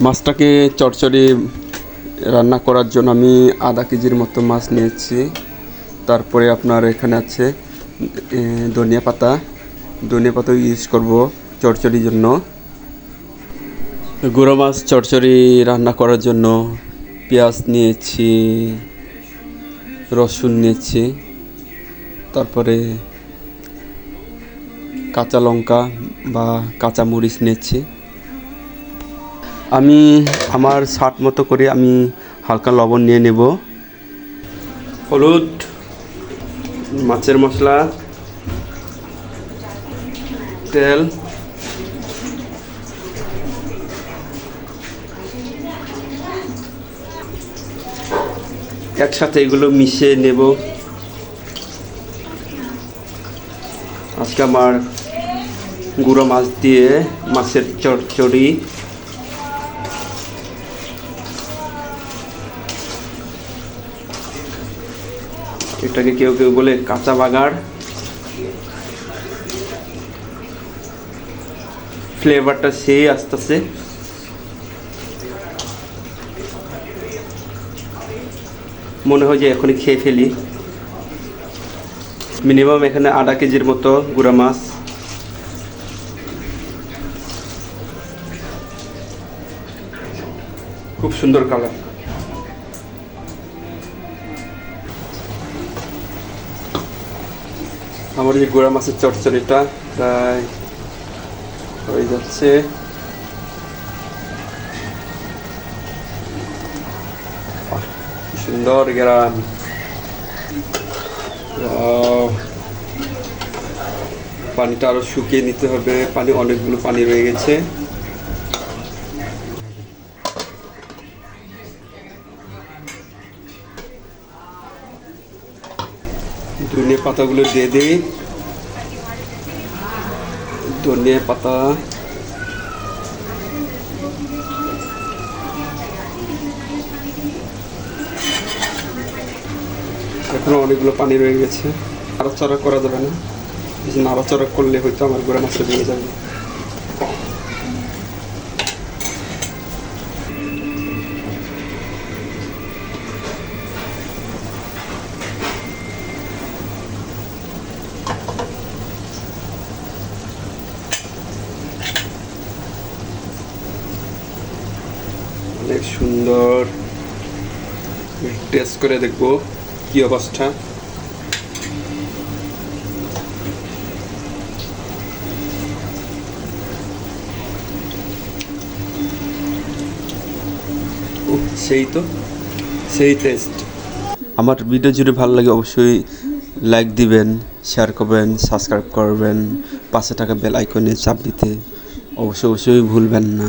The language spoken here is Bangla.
মাছটাকে চচ্চড়ি রান্না করার জন্য আমি আধা কেজির মতো মাছ নিয়েছি। তারপরে আপনার এখানে আছে ধনিয়া পাতা। ধনিয়া পাতা ইউজ করব চচ্চড়ির জন্য। গুঁড়ো মাছ চচ্চড়ি রান্না করার জন্য পেঁয়াজ নিয়েছি, রসুন নিয়েছি। তারপরে কাঁচা লঙ্কা বা কাঁচা মরিচ নিয়েছি। আমি আমার স্বাদ মতো করে আমি হালকা লবণ নিয়ে নেব। হলুদ, মাছের মশলা, তেল। একসাথে এগুলো মিশিয়ে নেব। আজকে আমার গুঁড়ো মাছ দিয়ে মাছের চচ্চড়ি এটাকে কেউ কেউ বলে কাঁচা বাগার। ফ্লেভারটা সেই আসতেছে। মনে হয় যে এখনই খেয়ে ফেলি। মিনিমাম এখানে আধা কেজির মতো গুঁড়া মাছ। খুব সুন্দর কালার আমার এই গোড়া মাছের চটচড়িটা প্রায় হয়ে যাচ্ছে। সুন্দর গ্রাম. পানিটা আরও শুকিয়ে নিতে হবে। পানি, অনেকগুলো পানি রয়ে গেছে। ধনিয়া পাতাগুলো দিয়ে দিই। ধনিয়া পাতা। এখনও অনেকগুলো পানি রয়ে গেছে। নাড়াচড়া করা যাবে না। নাড়াচড়া করলে হয়তো আমার গোড়া মাছটা ভেঙে যাবে। অনেক সুন্দর। টেস্ট করে দেখব কি অবস্থা। সেই তো, সেই টেস্ট আমার ভিডিও যদি ভালো লাগে অবশ্যই লাইক দিবেন শেয়ার করবেন সাবস্ক্রাইব করবেন, পাশে থাকা বেল আইকনে চাপ দিতে। অবশ্যই অবশ্যই ভুলবেন না।